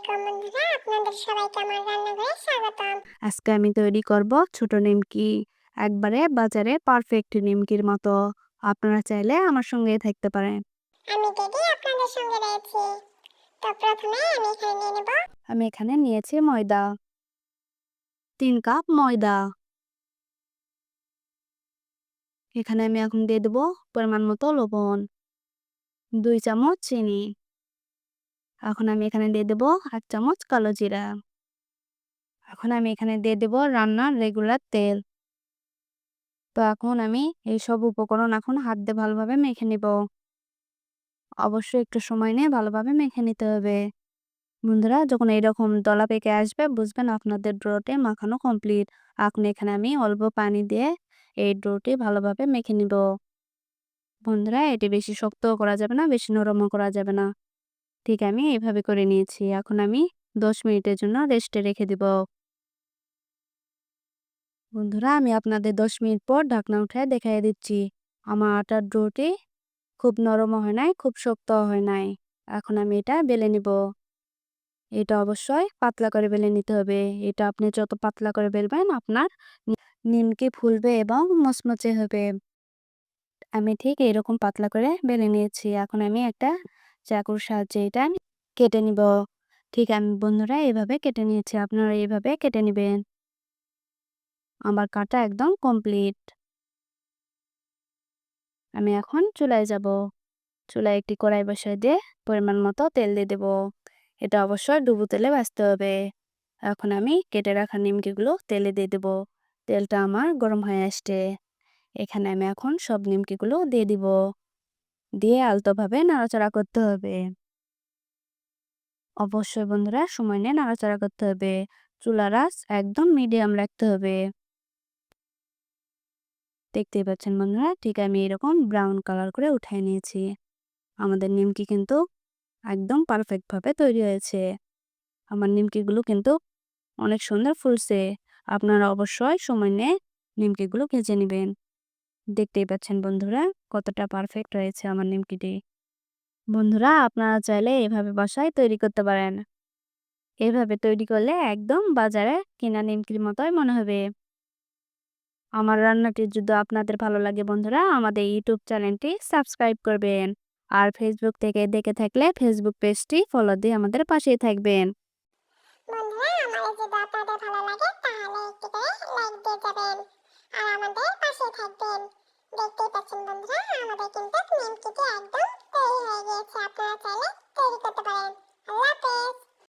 আলাইকুম বন্ধুরা আপনাদের সবাইকে আমার রান্নাঘরে স্বাগতম। আজকে আমি তৈরি করব ছোট নিমকি একবারে বাজারে পারফেক্ট নিমকির মতো। আপনারা চাইলে আমার সঙ্গে থাকতে পারেন। আমি দিদি আপনাদের সঙ্গে রয়েছি। তো প্রথমে আমি এখানে নিয়ে নেব। আমি এখানে নিয়েছি ময়দা। তিন কাপ ময়দা। এখানে আমি এখন দিয়ে দেবো পরিমাণ মতো লবণ। দুই চামচ চিনি। এখন আমি এখানে দিয়ে দেবো এক চামচ কালো জিরা। এখন আমি এখানে দিয়ে দেবো রান্নার রেগুলার তেল। তো এখন আমি এই সব উপকরণ এখন হাত দিয়ে ভালোভাবে মেখে নিব। অবশ্যই একটু সময় নিয়ে ভালোভাবে মেখে নিতে হবে। বন্ধুরা, যখন এইরকম দলা পেকে আসবে, বুঝবেন আপনাদের ড্রোটি মাখানো কমপ্লিট এখন এখানে আমি অল্প পানি দিয়ে এই ড্রোটি ভালোভাবে মেখে নিব। বন্ধুরা, এটি বেশি শক্তও করা যাবে না, বেশি নরমও করা যাবে না। ঠিক আমি এইভাবে করে নিয়েছি। এখন আমি দশ মিনিটের জন্য রেস্টে রেখে দিব। বন্ধুরা, আমি আপনাদের দশ মিনিট পর ঢাকনা উঠে দেখাই দিচ্ছি। আমার আটার ডোটি খুব নরমও হয় নাই, খুব শক্তও হয় নাই। এখন আমি এটা বেলে নিব। এটা অবশ্যই পাতলা করে বেলে নিতে হবে। এটা আপনি যত পাতলা করে বেলবেন, আপনার নিমকি ফুলবে এবং মচমচে হবে। আমি ঠিক এরকম পাতলা করে বেলে নিয়েছি। এখন আমি একটা চাকুর সাহায্যে এটা আমি কেটে নিব। ঠিক আমি বন্ধুরা এভাবে কেটে নিয়েছি, আপনারা এইভাবে কেটে নেবেন। আমার কাটা একদম কমপ্লিট। আমি এখন চুলায় যাব। চুলায় একটি কড়াই বসাই দিয়ে পরিমাণ মতো তেল দিয়ে দেব। এটা অবশ্যই ডুবো তেলে ভাজতে হবে। এখন আমি কেটে রাখা নিমকিগুলো তেলে দিয়ে দেব। তেলটা আমার গরম হয়ে আসছে। এখানে আমি এখন সব নিমকিগুলো দিয়ে দিব। দিয়ে আলতোভাবে নাড়াচাড়া করতে হবে। অবশ্যই বন্ধুরা, সময় নিয়ে নাড়াচাড়া করতে হবে। চুলার আঁচ একদম মিডিয়াম রাখতে হবে। দেখতেই পাচ্ছেন বন্ধুরা, ঠিক আমি এরকম ব্রাউন কালার করে উঠাই নিয়েছি। আমাদের নিমকি কিন্তু একদম পারফেক্টভাবে তৈরি হয়েছে। আমার নিমকিগুলো কিন্তু অনেক সুন্দর ফুলছে। আপনারা অবশ্যই সময় নিয়ে নিমকিগুলো ভেজে নেবেন। দেখতেই পাচ্ছেন বন্ধুরা, কতটা পারফেক্ট হয়েছে আমার নিমকিটি। বন্ধুরা, আপনারা চাইলে এভাবে বাসায় তৈরি করতে পারেন। এভাবে তৈরি করলে একদম বাজারে কেনা নিমকির মতোই মনে হবে। আমার রান্নাটি যদি আপনাদের ভালো লাগে বন্ধুরা, আমাদের ইউটিউব চ্যানেলটি সাবস্ক্রাইব করবেন। আর ফেসবুক থেকে দেখে থাকলে ফেসবুক পেজটি ফলো দিয়ে আমাদের পাশেই থাকবেন। বন্ধুরা যদি আপনাদের ভালো লাগে, তাহলে করে লাইক দিয়ে যাবেন। আর আমাদের থাকবেন। দেখতেই পাচ্ছেন বন্ধুরা, আমাদের কিন্তু নিমকিটি একদম তৈরি হয়ে গিয়েছে। আপনারা চাইলে তৈরি করতে পারেন। আল্লাহ হাফেজ।